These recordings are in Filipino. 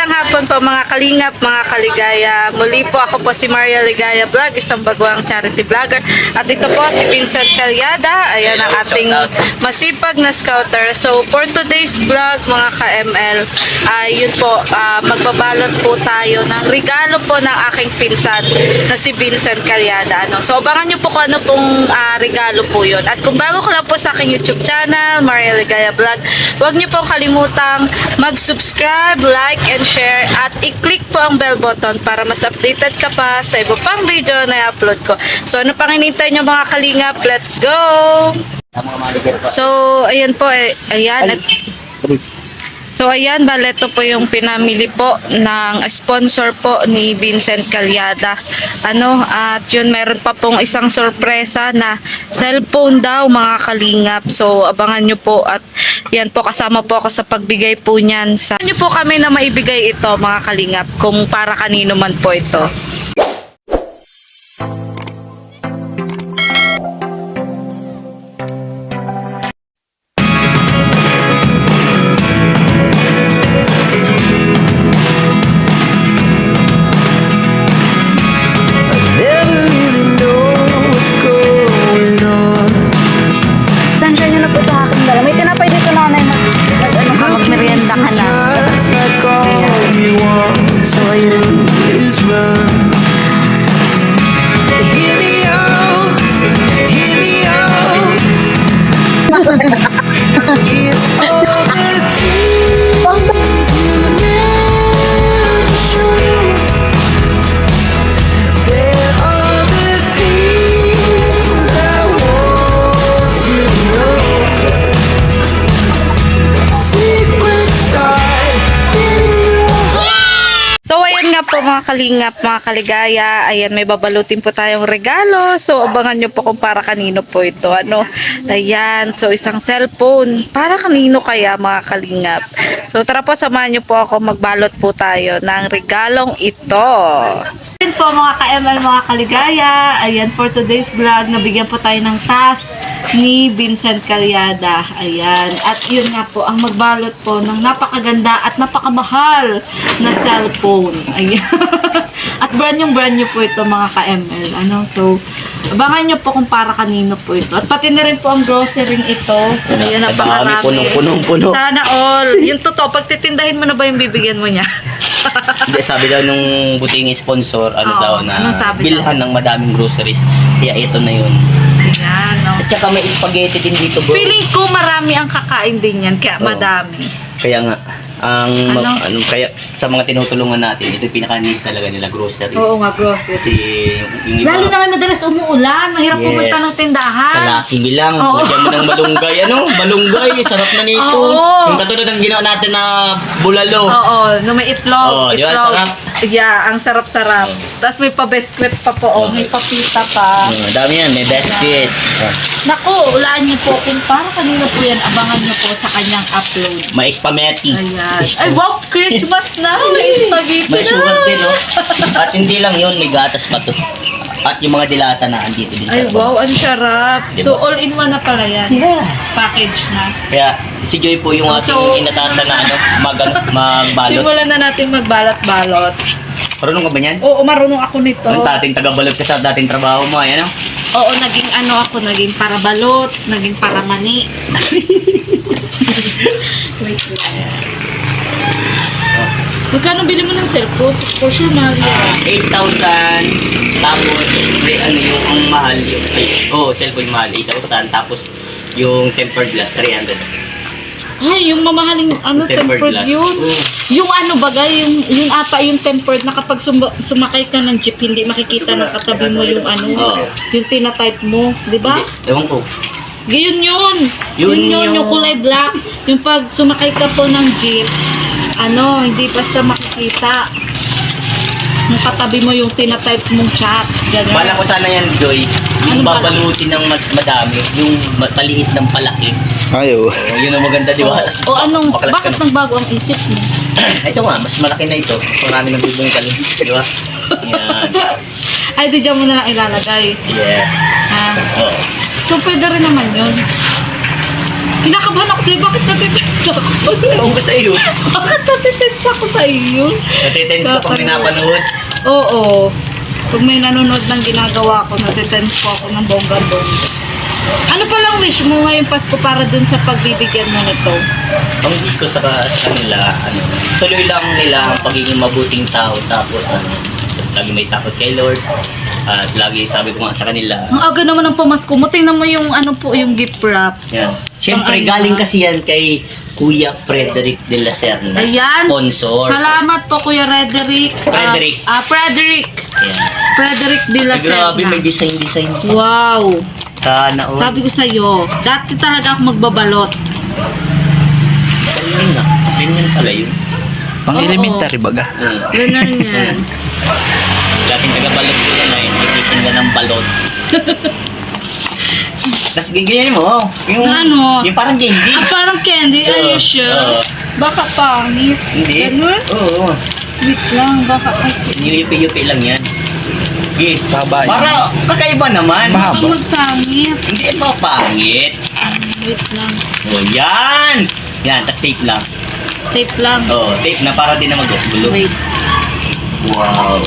Magandang hapon po mga kalingap, mga kaligaya. Muli po ako po si Maria Ligaya Vlog, isang bagwang charity vlogger. At ito po si Vincent Calyada, ayan ang ating masipag na scouter. So for today's vlog mga ka-ML, ay yun po, ah, magbabalot po tayo ng regalo po ng aking pinsan na si Vincent Calyada. Ano? So abangan nyo po kung ano pong ah, regalo po yun. At kung bago ka lang po sa aking YouTube channel, Maria Ligaya Vlog, huwag nyo pong kalimutang mag-subscribe, like, and share at i-click po ang bell button para mas updated ka pa sa iba pang video na i-upload ko. So ano pang hinintay nyo mga kalingap? Let's go! So, ayan po, eh, ayan. At, So ayan, baleto po yung pinamili po ng sponsor po ni Vincent Calyada. Ano, at yun meron pa pong isang sorpresa na cellphone daw mga kalingap. So abangan nyo po at yan po kasama po ako sa pagbigay po niyan sa nyo po kami na maibigay ito mga kalingap kung para kanino man po ito. Mga kalingap, mga kaligaya, ayan may babalutin po tayong regalo. So abangan nyo po kung para kanino po ito. Ano? Ayan, so isang cellphone. Para kanino kaya mga kalingap? So tara po, samahan nyo po ako magbalot po tayo ng regalong ito. Ayan po mga ka-ML, mga kaligaya. Ayan, for today's vlog, nabigyan po tayo ng task ni Vincent Calyada. Ayan. At yun nga po, ang magbalot po ng napakaganda at napakamahal na cellphone. Ayan. at brand yung brand new po ito mga ka-ML. Ano? So, abangan nyo po kung para kanino po ito. At pati na rin po ang grocery ito. Ayan, napakarami. punong, punong, puno. Sana all. Yung totoo, pag titindahin mo na ba yung bibigyan mo niya? Hindi, sabi daw nung buting sponsor, ano Oo, daw na ano sabi bilhan ng madaming groceries. Kaya ito na yun. Ayan, no? At saka may spaghetti din dito, bro. Feeling ko marami ang kakain din yan, kaya Oo. madami. Kaya nga, ang Ano? ano, kaya sa mga tinutulungan natin, ito yung pinaka-need talaga nila groceries. Oo nga, grocery. Kasi yung iba, Lalo na ngayon madalas umuulan, mahirap Yes. pumunta ng tindahan. sa Lucky Me lang, Oo. lagyan mo ng malunggay. Ano? Malunggay, sarap na nito. Oo. Yung katulad ng ginawa natin na bulalo. Oo, no may itlog. Oo, di ba? itlog. Sarap. Yeah, ang sarap-sarap. Tapos may pa-biscuit pa po, oh, may papita pa. Mm, dami yan, may basket. Ah, Naku, ulaan niyo po kung para kanina po yan, abangan niyo po sa kanyang upload. May spaghetti. Ayan. Ay, wow, Christmas na! May spaghetti May na! sugar din, no? At hindi lang yun, may gatas pa to. At yung mga dilata na andito din Ay, sa wow, ang sarap. Diba? So, all-in-one na pala yan. Yes. Package na. Kaya si Joy po yung ating So- inatasa na ano, mag, magbalot. Simulan na natin magbalot-balot. Marunong ka ba niyan? Oo, marunong ako nito. Ang dating taga-balot ka sa dating trabaho mo, ayan, no? Oo, naging ano ako, naging para balot, naging para mani. Wait lang. Magkano bili mo ng cellphone? For sure, mahal yan. Ah, 8,000. Tapos, may ano yung ang mahal. Yung, ay, oh, cellphone yung mahal, 8,000. Tapos, yung tempered glass, 300. Ay, yung mamahaling ano, tempered, glass. yun. Oo. Yung ano bagay, yung, yung ata yung tempered na kapag sum- sumakay ka ng jeep, hindi makikita ng katabi mo yung ano, Oo. yung tinatype mo, di ba? Hindi, ewan ko. Yun yun. Yun Yun yun, yun. yung kulay black. Yung pag sumakay ka po ng jeep, ano, hindi basta makikita. Yung katabi mo yung tinatype mong chat. Ganyan. Bala ko sana yan, Joy. Yung Ano ba? babalutin ng mad- madami, yung ma- maliit ng palaki. Ayo. Oh, yun ang maganda, di O, ba? o anong, Baklas ka bakit na. nagbago ang isip mo? Ito nga, mas malaki na ito. Mas marami nang bibungkal. Di ba? Yan. Ay, di dyan mo na lang ilalagay. Yes. Ah, Oh. so, pwede rin naman yun. Kinakabahan ako sa'yo. Bakit natitense ako? Ewan ko sa iyo. Bakit natitense ako sa iyo? Natitense ka pag pinapanood. Oo. Pag may nanonood ng ginagawa ko, natitense po ako ng bongga-bongga. Ano palang wish mo ngayong Pasko para dun sa pagbibigyan mo nito? Ang wish ko sa, sa kanila, ano, tuloy lang nila ang pagiging mabuting tao. Tapos, ano, lagi may takot kay Lord. At lagi sabi ko nga sa kanila, Ang aga naman ng pamasko mo. Tingnan mo yung ano po, yung gift wrap. yan. Siyempre, Ang galing kasi yan kay Kuya Frederick de la Serna. Ayan. Sponsor. Salamat po Kuya Frederick. Ah, Frederick. Ah, Frederick. Yan. Frederick de la Ay, grabe, may Serna. design-design. Wow. Sana all. Sabi ko sa'yo, dati talaga ako magbabalot. Ganyan nga. Ganyan pala yun. Pang Oo. elementary baga. Mm. Ganun yan. Dating taga-balot ko yan Tapos ganyan mo. Yung, Ano? Yung parang candy. Ah, parang candy, are you Oo, sure? oo. Baka pangit. Hindi. Ganun? Oo. Wait lang, baka kasi. Yupi-yupi lang yan. Okay. Babay. Para kakaiba naman. Mahaba. Baka magpangit. Hindi mo pangit. Wait lang. O yan. Yan, tas tape lang. Tape lang. Oo, tape na para din na magulo. Wait. Wow.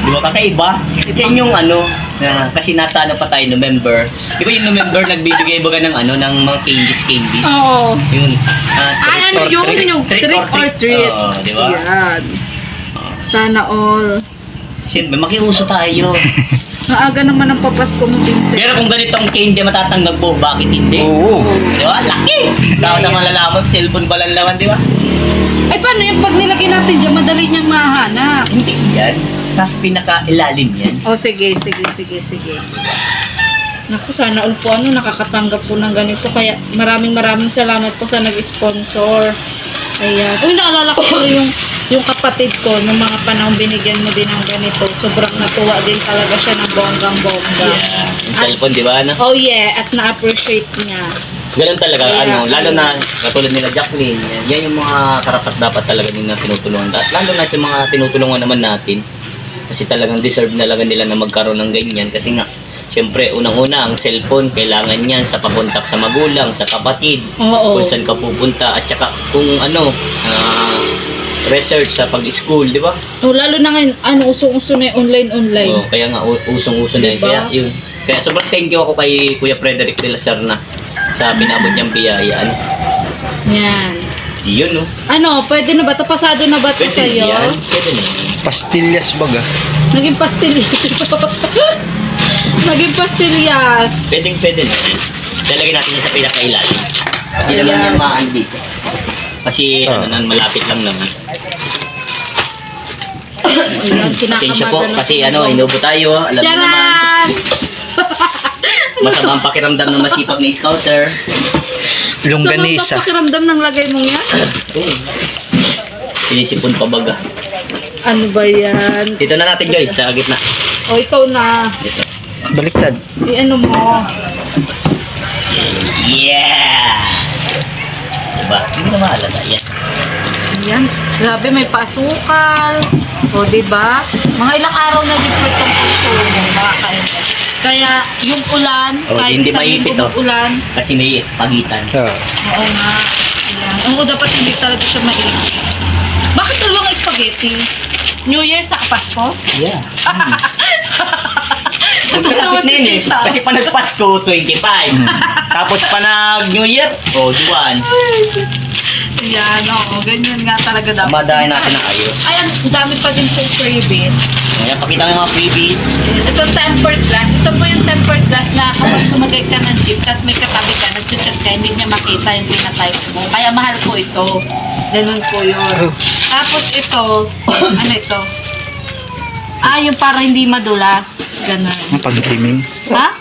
Di ba kakaiba? Yan yung ano, na, kasi nasa ano pa tayo, November. Di ba yung November nagbibigay baga ng ano, ng mga candies candies? Oo. Yun. ah, Ay, ano yun? Yung trick, or treat. Oo, di ba? Yan. Sana all. Siyempre, makiuso tayo. Maaga naman ang papasko mo, Vincent. Pero kung ganitong candy matatanggap mo, bakit hindi? Oo. Di ba? Laki! Tapos ang malalaman, cellphone pa lang laman, di ba? Ay, paano yung pag nilagay natin dyan, madali niyang mahanap. Hindi yan. Nasa pinaka-ilalim yan. O, sige, sige, sige, sige. Naku, sana all po ano, nakakatanggap po ng ganito. Kaya maraming maraming salamat po sa nag-sponsor. Ayan. Uy, naalala ko po yung, yung kapatid ko, nung mga panahon binigyan mo din ng ganito. Sobrang natuwa din talaga siya ng bonggang-bongga. Yeah. Yung cellphone, di ba? Ano? Oh yeah, at na-appreciate niya. Ganun talaga, Kaya- ano, lalo na katulad nila Jacqueline, yan, yan yung mga karapat dapat talaga din na tinutulungan. At lalo na sa mga tinutulungan naman natin, kasi talagang deserve talaga nila na magkaroon ng ganyan. Kasi nga, syempre, unang-una, ang cellphone, kailangan yan sa pakontak sa magulang, sa kapatid, Oo. kung saan ka pupunta, at saka kung ano, ah, research sa pag-school, di ba? Oh, lalo na ngayon, ano, usong-uso na yung online-online. Oo, kaya nga, u- usong-uso na yun. Diba? Kaya yun. Kaya sobrang thank you ako kay Kuya Frederick de la Serna sa pinabot niyang biyaya. Ano? Yan. Yun, no? Ano, pwede na ba? ito? Pasado na ba ito Pwede sa'yo? yan. Pwede na yan. Pastillas baga. Naging pastillas ito. Naging pastillas. Pwede, pwede na yan. Lalagyan natin yan sa pinakailalim. Hindi naman Ayan. yan maan dito. Kasi, Ah. ano nan, malapit lang naman. Ayan, Pasensya po, kinakamasan kasi ano, inubo tayo. Alam mo naman, Charan! masamang pakiramdam ng masipag na scouter. Longganisa. Sarap pakiramdam ng lagay mong yan? Sinisipon pa baga. Ano ba yan? Dito na natin, Joy, sa gitna. O, ikaw na. Dito. Baliktad. I-ano mo. Yeah! Diba? Hindi na mahalaga yan. Ayan. Grabe, may pasukal. O, di ba? Mga ilang araw na po itong puso mo, mga kainan. Kaya, yung ulan, O, kahit hindi isang linggo oh. ulan, Kasi may pagitan. Ah. oo nga. Ayan. Oo, dapat hindi talaga siya mainit. Bakit dalawang spaghetti? New Year sa Pasko? Yeah. Mm. Magkalapit na yun eh. Kasi pa nagpasko, 25. Tapos pa nag New Year, oh, 1. Yan, oo. Ganyan nga talaga dapat. Madahin natin ang ayos. Ay, ang dami pa din po freebies. Ayan, pakita ko mga freebies. Ito tempered glass. Ito po yung tempered glass na kapag sumagay ka ng jeep, tapos may katabi ka, nagchat ka, hindi niya makita yung pinatype mo. Kaya mahal po ito. Ganun po yun. Oh. Tapos ito, ano ito? Ah, yung para hindi madulas. Ganun. Ang pag-trimming. Ha?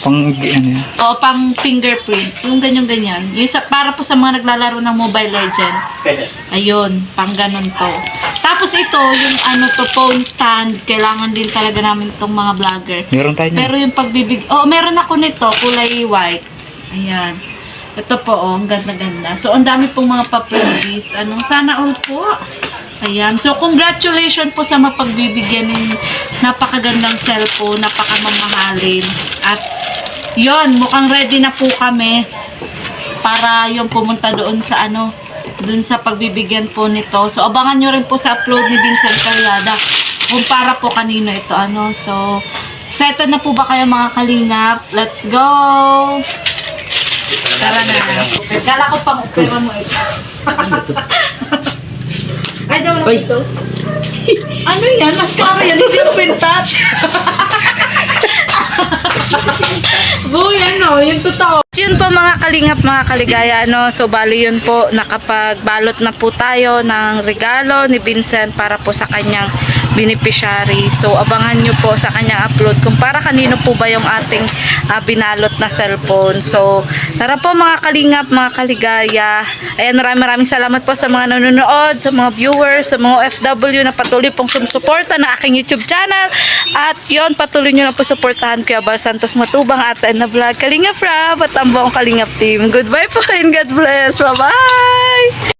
Pang ano yan. O, pang fingerprint. Yung ganyan-ganyan. Yung sa, para po sa mga naglalaro ng Mobile Legends. Ayun, pang ganun to. Tapos ito, yung ano to, phone stand. Kailangan din talaga namin tong mga vlogger. Meron tayo Pero yung pagbibig... Oh, meron ako nito, kulay white. Ayan. Ito po, oh, ang ganda-ganda. So, ang dami pong mga pa-freebies. Anong sana all po. Ayan. So, congratulations po sa mapagbibigyan ng napakagandang cellphone, napakamamahalin. At, yon mukhang ready na po kami. para yung pumunta doon sa ano, doon sa pagbibigyan po nito. So, abangan nyo rin po sa upload ni Vincent Calyada kung para po kanino ito ano. So, excited na po ba kayo mga kalingap? Let's go! Tara na. Kala ko pang pera mo ito. Ay, diyan mo na Uy. ito. ano yan? Mascara yan. Hindi ko pintat. Ano, yung totoo. Yun po mga kalingap, mga kaligaya, ano, so bali yun po, nakapagbalot na po tayo ng regalo ni Vincent para po sa kanyang beneficiary. So abangan nyo po sa kanyang upload kung para kanino po ba yung ating ah, binalot na cellphone. So tara po mga kalingap, mga kaligaya. Ayan, maraming maraming salamat po sa mga nanonood, sa mga viewers, sa mga OFW na patuloy pong sumusuporta na aking YouTube channel. At yon patuloy nyo na po suportahan Kuya Bal Santos Matubang at na vlog Kalingap Rap at ang buong Kalingap team. Goodbye po and God bless. Bye-bye!